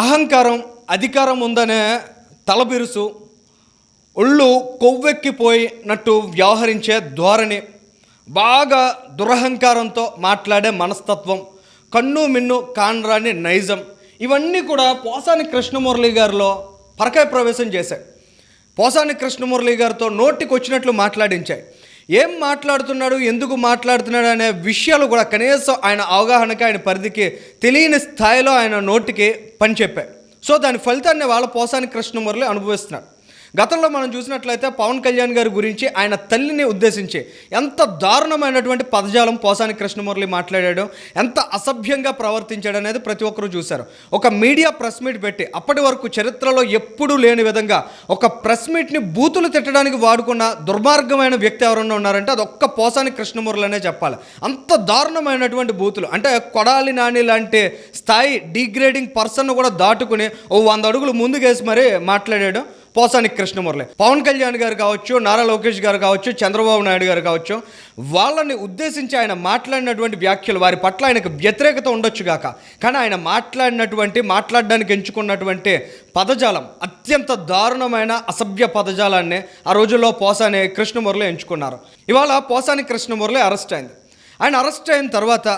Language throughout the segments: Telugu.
అహంకారం అధికారం ఉందనే తలబిరుసు ఒళ్ళు కొవ్వెక్కిపోయినట్టు వ్యవహరించే ధోరణి బాగా దురహంకారంతో మాట్లాడే మనస్తత్వం కన్ను మిన్ను కాన్రాని నైజం ఇవన్నీ కూడా పోసాని కృష్ణమురళి గారిలో పరకాయ ప్రవేశం చేశాయి. పోసాని కృష్ణమురళి గారితో నోటికి వచ్చినట్లు మాట్లాడించాయి. ఏం మాట్లాడుతున్నాడు ఎందుకు మాట్లాడుతున్నాడు అనే విషయాలు కూడా కనీసం ఆయన అవగాహనకి ఆయన పరిధికి తెలియని స్థాయిలో ఆయన నోటికి పని చెప్పాయి సో దాని ఫలితాన్ని వాళ్ళ పోసాని కృష్ణమురళి అనుభవిస్తున్నాడు. గతంలో మనం చూసినట్లయితే పవన్ కళ్యాణ్ గారి గురించి ఆయన తల్లిని ఉద్దేశించి ఎంత దారుణమైనటువంటి పదజాలం పోసాని కృష్ణమురళి మాట్లాడాడు ఎంత అసభ్యంగా ప్రవర్తించాడు అనేది ప్రతి ఒక్కరూ చూశారు. ఒక మీడియా ప్రెస్ మీట్ పెట్టి అప్పటి వరకు చరిత్రలో ఎప్పుడూ లేని విధంగా ఒక ప్రెస్ మీట్ని బూతులు తిట్టడానికి వాడుకున్న దుర్మార్గమైన వ్యక్తి ఎవరన్నా ఉన్నారంటే అది ఒక్క పోసాని కృష్ణమురళి అనే చెప్పాలి. అంత దారుణమైనటువంటి బూతులు. అంటే కొడాలి నాని లాంటి స్థాయి డిగ్రేడింగ్ పర్సన్ కూడా దాటుకుని ఓ వంద అడుగులు ముందుకేసి మరీ మాట్లాడాడు. పోసాని కృష్ణమురళి. పవన్ కళ్యాణ్ గారు కావచ్చు నారా లోకేష్ గారు కావచ్చు చంద్రబాబు నాయుడు గారు కావచ్చు వాళ్ళని ఉద్దేశించి ఆయన మాట్లాడినటువంటి వ్యాఖ్యలు వారి పట్ల ఆయనకు వ్యతిరేకత ఉండొచ్చు గాక. కానీ ఆయన మాట్లాడినటువంటి మాట్లాడడానికి ఎంచుకున్నటువంటి పదజాలం అత్యంత దారుణమైన అసభ్య పదజాలాన్ని ఆ రోజుల్లో పోసాని కృష్ణమురళి ఎంచుకున్నారు. ఇవాళ పోసాని కృష్ణమురళి అరెస్ట్ అయింది. ఆయన అరెస్ట్ అయిన తర్వాత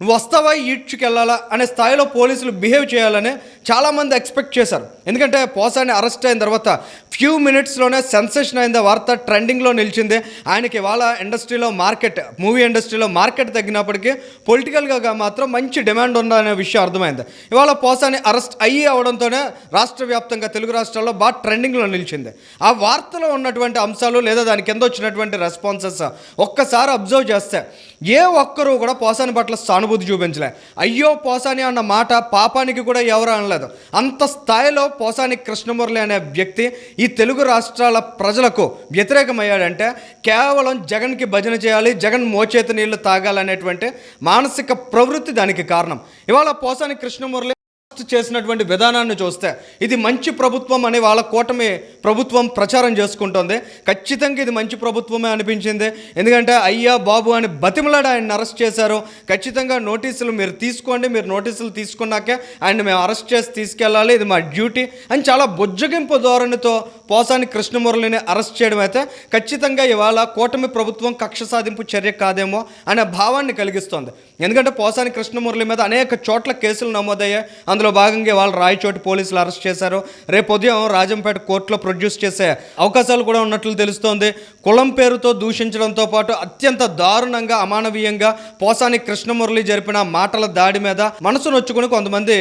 నువ్వు వస్తావా ఈడ్చుకెళ్ళాలా అనే స్థాయిలో పోలీసులు బిహేవ్ చేయాలని చాలామంది ఎక్స్పెక్ట్ చేశారు. ఎందుకంటే పోసాని అరెస్ట్ అయిన తర్వాత ఫ్యూ మినిట్స్లోనే సెన్సేషన్ అయింది వార్త ట్రెండింగ్లో నిలిచింది. ఆయనకి ఇవాళ ఇండస్ట్రీలో మార్కెట్ మూవీ ఇండస్ట్రీలో మార్కెట్ తగ్గినప్పటికీ పొలిటికల్గా మాత్రం మంచి డిమాండ్ ఉందనే విషయం అర్థమైంది. ఇవాళ పోసాని అరెస్ట్ అయ్యి అవడంతోనే రాష్ట్ర వ్యాప్తంగా తెలుగు రాష్ట్రాల్లో బాగా ట్రెండింగ్లో నిలిచింది. ఆ వార్తలో ఉన్నటువంటి అంశాలు లేదా దాని కింద వచ్చినటువంటి రెస్పాన్సెస్ ఒక్కసారి అబ్జర్వ్ చేస్తే ఏ ఒక్కరూ కూడా పోసాని పట్ల సానుభూతి చూపించలే. అయ్యో పోసాని అన్న మాట పాపానికి కూడా ఎవరు అనలేదు. అంత స్థాయిలో పోసాని కృష్ణమురళి అనే వ్యక్తి ఈ తెలుగు రాష్ట్రాల ప్రజలకు వ్యతిరేకమయ్యాడంటే కేవలం జగన్కి భజన చేయాలి జగన్ మోచేతి నీళ్ళు తాగాలనేటువంటి మానసిక ప్రవృత్తి దానికి కారణం. ఇవాళ పోసాని కృష్ణమురళి అరెస్ట్ చేసినటువంటి విధానాన్ని చూస్తే ఇది మంచి ప్రభుత్వం అని వాళ్ళ కూటమి ప్రభుత్వం ప్రచారం చేసుకుంటుంది. ఖచ్చితంగా ఇది మంచి ప్రభుత్వమే అనిపించింది. ఎందుకంటే అయ్యా బాబు అని బతిమలాడు ఆయన అరెస్ట్ చేశారు. ఖచ్చితంగా నోటీసులు మీరు తీసుకోండి మీరు నోటీసులు తీసుకున్నాకే ఆయన మేము అరెస్ట్ చేసి తీసుకెళ్ళాలి. ఇది మా డ్యూటీ అని చాలా బుజ్జగింపు ధోరణితో పోసాని కృష్ణమురళిని అరెస్ట్ చేయడం అయితే ఖచ్చితంగా ఇవాళ కూటమి ప్రభుత్వం కక్ష సాధింపు చర్య కాదేమో అనే భావాన్ని కలిగిస్తోంది. ఎందుకంటే పోసాని కృష్ణమురళి మీద అనేక చోట్ల కేసులు నమోదయ్యాయి. అందులో భాగంగా వాళ్ళు రాయచోటి పోలీసులు అరెస్ట్ చేశారు. రేపు ఉదయం రాజంపేట కోర్టులో ప్రొడ్యూస్ చేసే అవకాశాలు కూడా ఉన్నట్లు తెలుస్తోంది. కులం పేరుతో దూషించడంతో పాటు అత్యంత దారుణంగా అమానవీయంగా పోసాని కృష్ణమురళి జరిపిన మాటల దాడి మీద మనసు నొచ్చుకుని కొంతమంది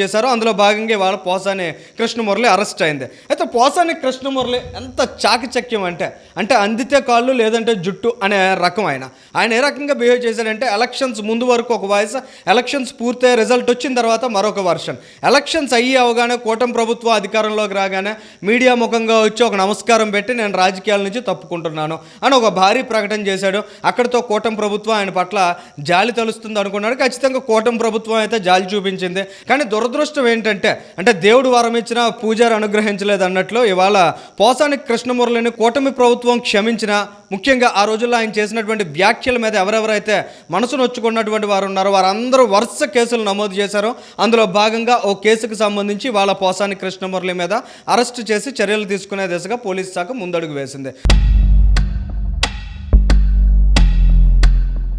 చేశారు అందులో భాగంగా వాళ్ళ పోసాని కృష్ణమురళి అరెస్ట్ అయింది. అయితే పోసాని కృష్ణమురళి ఎంత చాకచక్యం అంటే అంటే అందితే కాళ్ళు లేదంటే జుట్టు అనే రకం ఆయన. ఆయన ఏ రకంగా బిహేవ్ చేశారంటే ఎలక్షన్స్ ముందు వరకు ఒక వాయిస్ ఎలక్షన్స్ పూర్తయ్యే రిజల్ట్ వచ్చిన తర్వాత మరొక వర్షన్. ఎలక్షన్స్ అయ్యి అవగానే కూటమి ప్రభుత్వం అధికారంలోకి రాగానే మీడియా ముఖంగా వచ్చి ఒక నమస్కారం పెట్టి నేను రాజకీయాల నుంచి తప్పుకుంటున్నాను అని ఒక భారీ ప్రకటన చేశాడు. అక్కడితో కూటమి ప్రభుత్వం ఆయన పట్ల జాలి తలుస్తుంది అనుకున్నాడు. ఖచ్చితంగా కూటమి ప్రభుత్వం అయితే జాలి చూపించింది. కానీ దురదృష్టం ఏంటంటే అంటే దేవుడు వారం ఇచ్చిన పూజారి అనుగ్రహించలేదు అన్నట్లు ఇవాళ పోసాని కృష్ణమురళిని కూటమి ప్రభుత్వం క్షమించిన ముఖ్యంగా ఆ రోజుల్లో ఆయన చేసినటువంటి వ్యాఖ్యల మీద ఎవరెవరైతే మనసు నొచ్చుకున్నటువంటి వారు ఉన్నారో వారందరూ వరుస కేసులు నమోదు చేశారు. అందులో భాగంగా ఓ కేసుకు సంబంధించి వాళ్ళ పోసాని కృష్ణమురళి మీద అరెస్ట్ చేసి చర్యలు తీసుకునే దిశగా పోలీసు శాఖ ముందడుగు వేసింది.